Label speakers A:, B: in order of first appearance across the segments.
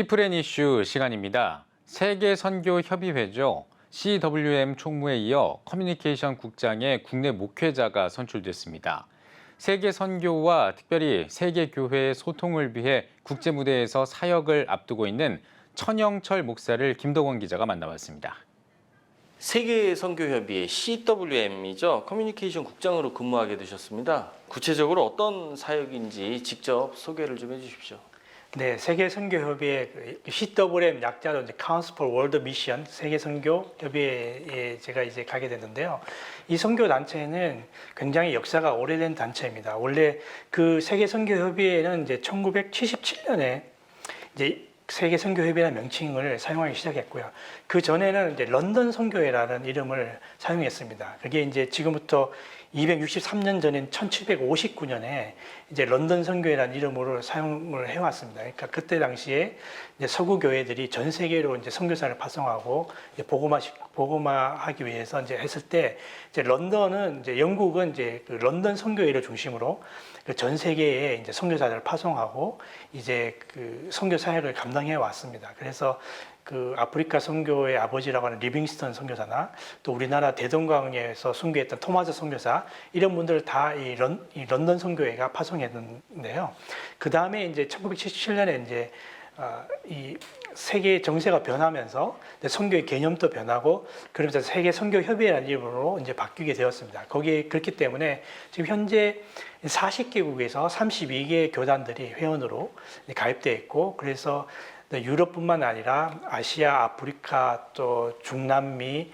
A: 피플앤 이슈 시간입니다. 세계 선교 협의회죠. CWM 총무에 이어 커뮤니케이션 국장의 국내 목회자가 선출됐습니다. 세계 선교와 특별히 세계 교회의 소통을 위해 국제 무대에서 사역을 앞두고 있는 천영철 목사를 김덕원 기자가 만나봤습니다.
B: 세계 선교협의회 CWM이죠. 커뮤니케이션 국장으로 근무하게 되셨습니다. 구체적으로 어떤 사역인지 직접 소개를 좀 해주십시오.
C: 네, 세계 선교 협의회 그 CWM 약자로 이제 Council for World Mission 세계 선교 협의회에 제가 이제 가게 됐는데요. 이 선교 단체는 굉장히 역사가 오래된 단체입니다. 원래 그 세계 선교 협의회는 이제 1977년에 이제 세계 선교협의라는 명칭을 사용하기 시작했고요. 그 전에는 이제 런던 선교회라는 이름을 사용했습니다. 그게 이제 지금부터 263년 전인 1759년에 이제 런던 선교회라는 이름으로 사용을 해왔습니다. 그러니까 그때 당시에 이제 서구 교회들이 전 세계로 이제 선교사를 파송하고 이제 복음화 복음화하기 위해서 이제 했을 때 이제 런던은 이제 영국은 이제 그 런던 선교회를 중심으로 그 전 세계에 이제 선교사들을 파송하고 이제 그 선교 사역을 감당해 왔습니다. 그래서 그 아프리카 선교의 아버지라고 하는 리빙스턴 선교사나 또 우리나라 대동강에서 선교했던 토마스 선교사 이런 분들 다 이 런던 선교회가 파송했는데요. 그 다음에 이제 1977년에 이제 어, 이 세계 정세가 변하면서 선교의 개념도 변하고 그러면서 세계 선교 협의회라는 이름으로 이제 바뀌게 되었습니다. 거기에 그렇기 때문에 지금 현재 40개국에서 32개 교단들이 회원으로 가입되어 있고 그래서 유럽뿐만 아니라 아시아, 아프리카 또 중남미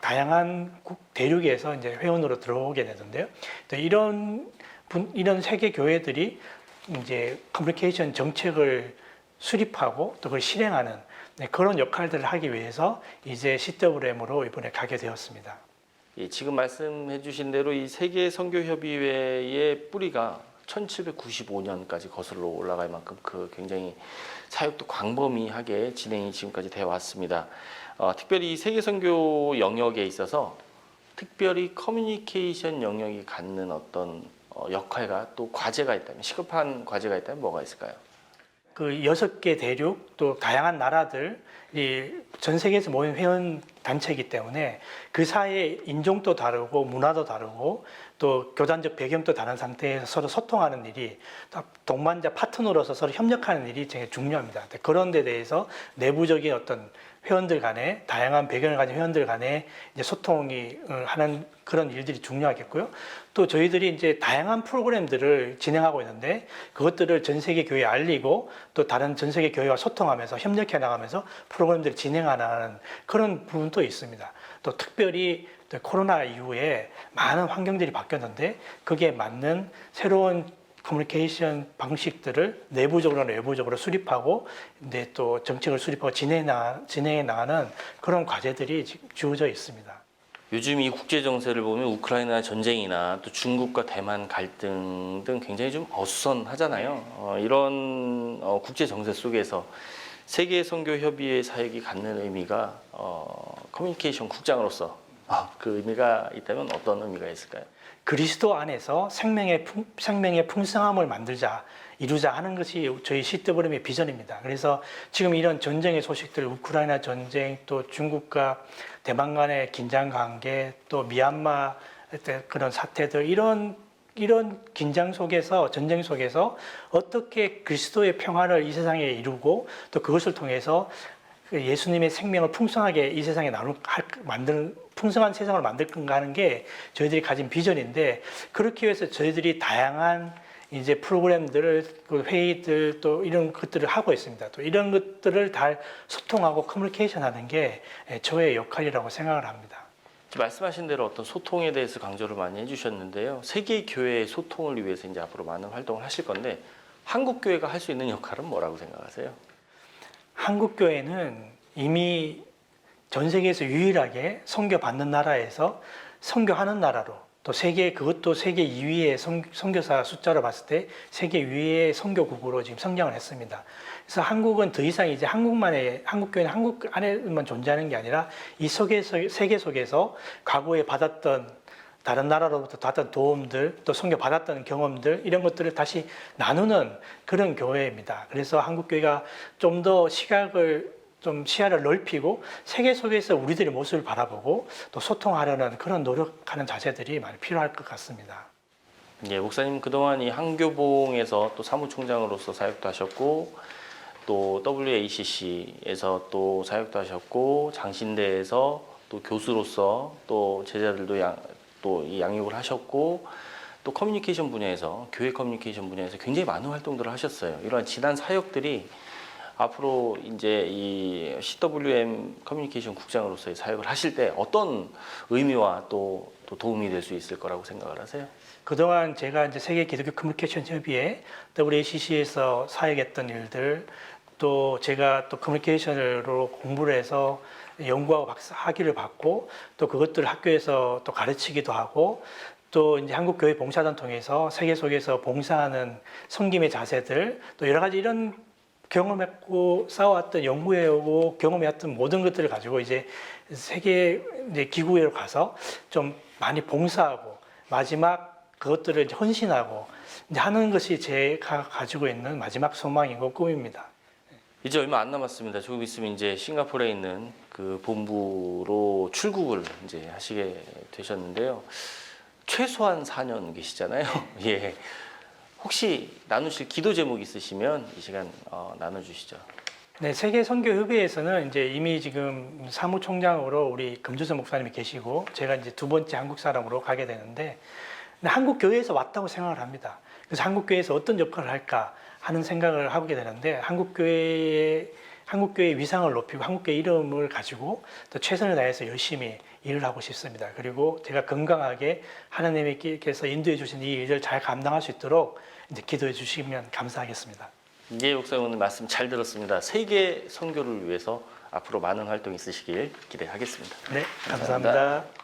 C: 다양한 국 대륙에서 이제 회원으로 들어오게 되는데요. 또 이런 분, 이런 세계 교회들이 이제 커뮤니케이션 정책을 수립하고 또 그걸 실행하는 네, 그런 역할들을 하기 위해서 이제 CWM으로 이번에 가게 되었습니다.
B: 예, 지금 말씀해 주신 대로 이 세계 선교협의회의 뿌리가 1795년까지 거슬러 올라갈 만큼 그 굉장히 사역도 광범위하게 진행이 지금까지 되어 왔습니다. 어, 특별히 이 세계 선교 영역에 있어서 특별히 커뮤니케이션 영역이 갖는 어떤 어, 역할과 또 과제가 있다면 시급한 과제가 있다면 뭐가 있을까요?
C: 그 여섯 개 대륙 또 다양한 나라들 이 전 세계에서 모인 회원 단체이기 때문에 그 사이에 인종도 다르고 문화도 다르고 또 교단적 배경도 다른 상태에서 서로 소통하는 일이 또 동반자 파트너로서 서로 협력하는 일이 되게 중요합니다. 그런 데 대해서 내부적인 어떤 회원들 간에 다양한 배경을 가진 회원들 간에 이제 소통이 어, 하는 그런 일들이 중요하겠고요. 또 저희들이 이제 다양한 프로그램들을 진행하고 있는데 그것들을 전 세계 교회에 알리고 또 다른 전 세계 교회와 소통하면서 협력해 나가면서 프로그램들을 진행하는 그런 부분도 있습니다. 또 특별히 또 코로나 이후에 많은 환경들이 바뀌었는데 그게 맞는 새로운 커뮤니케이션 방식들을 내부적으로나 외부적으로 수립하고 이제 또 정책을 수립하고 진행해, 나, 진행해 나가는 그런 과제들이 주어져 있습니다.
B: 요즘 이 국제 정세를 보면 우크라이나 전쟁이나 또 중국과 대만 갈등 등 굉장히 좀 어수선하잖아요. 어, 이런 어, 국제 정세 속에서 세계 선교 협의회 사역이 갖는 의미가 어, 커뮤니케이션 국장으로서 어, 그 의미가 있다면 어떤 의미가 있을까요?
C: 그리스도 안에서 생명의 풍, 생명의 풍성함을 만들자 이루자 하는 것이 저희 CWM의 비전입니다. 그래서 지금 이런 전쟁의 소식들, 우크라이나 전쟁, 또 중국과 대만 간의 긴장 관계, 또 미얀마 그런 사태들 이런 이런 긴장 속에서 전쟁 속에서 어떻게 그리스도의 평화를 이 세상에 이루고 또 그것을 통해서 그 예수님의 생명을 풍성하게 이 세상에 나누 만드는 풍성한 세상을 만들 건가 하는 게 저희들이 가진 비전인데 그렇게 해서 저희들이 다양한 이제 프로그램들을 그 회의들 또 이런 것들을 하고 있습니다. 또 이런 것들을 다 소통하고 커뮤니케이션 하는 게 저의 역할이라고 생각을 합니다.
B: 말씀하신 대로 어떤 소통에 대해서 강조를 많이 해주셨는데요. 세계 교회의 소통을 위해서 이제 앞으로 많은 활동을 하실 건데 한국 교회가 할 수 있는 역할은 뭐라고 생각하세요?
C: 한국 교회는 이미 전 세계에서 유일하게 선교 받는 나라에서 선교하는 나라로 또 세계 그것도 세계 2위의 선교사 숫자로 봤을 때 세계 위의 선교국으로 지금 성장을 했습니다. 그래서 한국은 더 이상 이제 한국만의 한국 교회는 한국 안에만 존재하는 게 아니라 이 속에서 세계 속에서 과거에 받았던 다른 나라로부터 받았던 도움들, 또 선교 받았던 경험들 이런 것들을 다시 나누는 그런 교회입니다. 그래서 한국 교회가 좀 더 시각을 좀 시야를 넓히고 세계 속에서 우리들의 모습을 바라보고 또 소통하려는 그런 노력하는 자세들이 많이 필요할 것 같습니다.
B: 예, 목사님 그동안 이 한교봉에서 또 사무총장으로서 사역도 하셨고 또 WACC에서 또 사역도 하셨고 장신대에서 또 교수로서 또 제자들도 양, 또 이 양육을 하셨고 또 커뮤니케이션 분야에서 교회 커뮤니케이션 분야에서 굉장히 많은 활동들을 하셨어요. 이러한 지난 사역들이 앞으로 이제 이 CWM 커뮤니케이션 국장으로서의 사역을 하실 때 어떤 의미와 또, 또 도움이 될 수 있을 거라고 생각을 하세요?
C: 그동안 제가 이제 세계 기독교 커뮤니케이션 협의회 WACC에서 사역했던 일들 또 제가 또 커뮤니케이션으로 공부를 해서 연구하고 박사 학위를 받고 또 그것들을 학교에서 또 가르치기도 하고 또 이제 한국 교회 봉사단 통해서 세계 속에서 봉사하는 섬김의 자세들 또 여러 가지 이런 경험했고 쌓아왔던 연구해오고 경험해왔던 모든 것들을 가지고 이제 세계 이제 기구에 가서 좀 많이 봉사하고 마지막 그것들을 헌신하고 하는 것이 제가 가지고 있는 마지막 소망이고 꿈입니다.
B: 이제 얼마 안 남았습니다. 조금 있으면 이제 싱가포르에 있는 그 본부로 출국을 이제 하시게 되셨는데요. 최소한 4년 계시잖아요. 예. 혹시 나누실 기도 제목 있으시면 이 시간 어, 나눠주시죠.
C: 네, 세계 선교 협의회에서는 이제 이미 지금 사무총장으로 우리 금주선 목사님이 계시고 제가 이제 두 번째 한국 사람으로 가게 되는데 한국 교회에서 왔다고 생각을 합니다. 그래서 한국 교회에서 어떤 역할을 할까 하는 생각을 하게 되는데 한국 교회의 한국 교회의 위상을 높이고 한국 교회 이름을 가지고 또 최선을 다해서 열심히 일을 하고 싶습니다. 그리고 제가 건강하게 하나님께서 인도해 주신 이 일을 잘 감당할 수 있도록 이제 기도해 주시면 감사하겠습니다.
B: 예, 목사님 오늘 말씀 잘 들었습니다. 세계 선교를 위해서 앞으로 많은 활동 있으시길 기대하겠습니다.
C: 네,
B: 감사합니다.
C: 감사합니다.